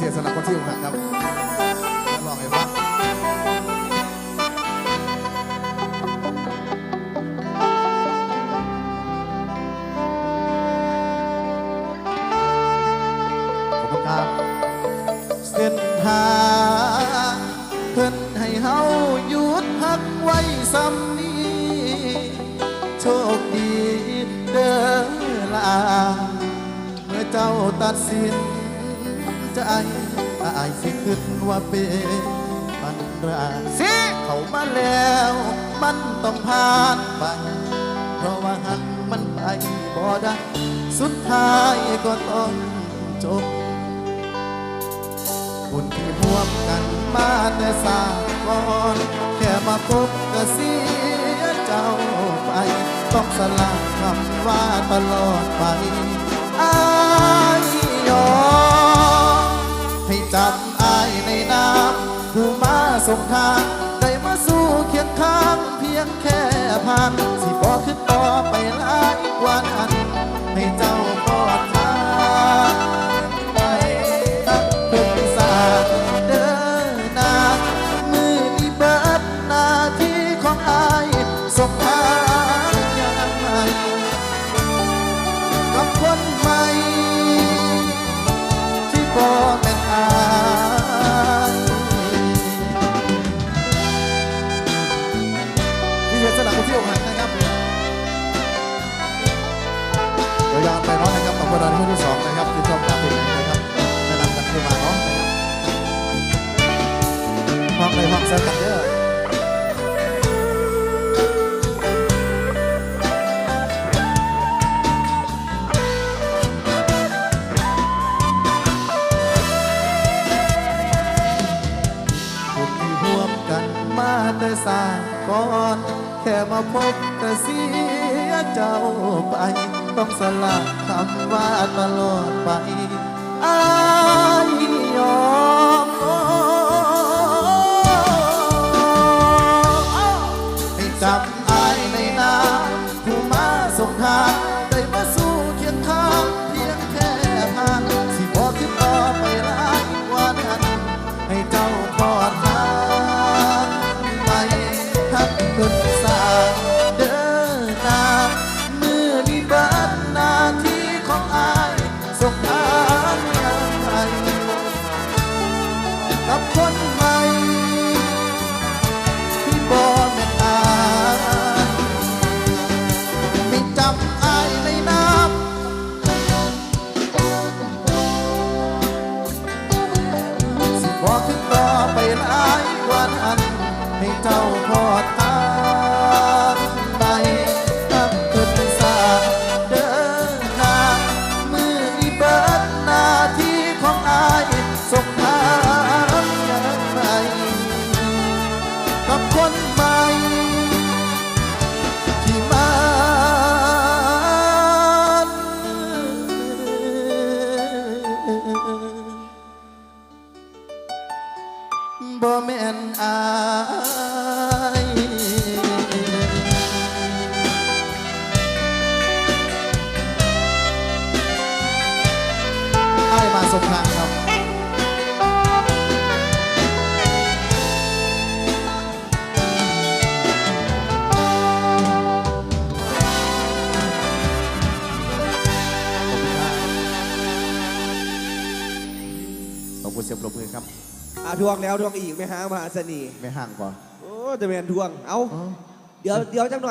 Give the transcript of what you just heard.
เศษสำหรับคนที่อกหักครับลองให้ฟังขอบคุณครับเส้นทางเพิ่นให้เฮาหยุดพักไว้ซ้ำนี้ โชคดีเด้อลา เมื่อเจ้าตัดสิน ใจอายสิขึ้นว่าเป็นปันราสิเข้ามาแล้ว มันต้องผ่านไป เพราะว่าหักมันไปบ่ได้สุดท้ายก็ต้องจบบุญที่ร่วมกันมาแต่สาก่อนแค่มาพบก็เสียเจ้าไป ต้องสละคำว่าตลอดไปอา ส่งทางได้มาสู่เคียงข้างเพียงแค่ผ่าน สิบอขึ้นต่อไปหลายกว่านั้นให้เจ้า ที่จะสลับไปเที่ยวหันนะครับเดี๋ยวยาวไปเนาะนะครับกับคนที่ที่สองนะครับที่ชอบการเพลงนะครับแนะนำกันขึ้นมาเนาะครับห้องในห้องเซิร์กันเด้อบุญที่ร่วมกันมาแต่สาก่อน ค่มาพบก็เสียเจ้าไป ต้องสละคำว่าตลอดไปอา ใหม่ที่บ่แม่นอาไม่จำอายในน้ำสิบอกขึ้นต่อไปหลายกว่านั้นให้เจ้าพอด กับคนใหม่ ที่มันบ่แม่นอายอายมาสงครามครับ ขอบคุณเสียงปรบมือครับอะทวงแล้วทวงอีกไม่หามหาเสน่ห์ไม่ห่างกว่า โอ้จะเป็นทวง เอาเดี๋ยวเดี๋ยวจังหน่อย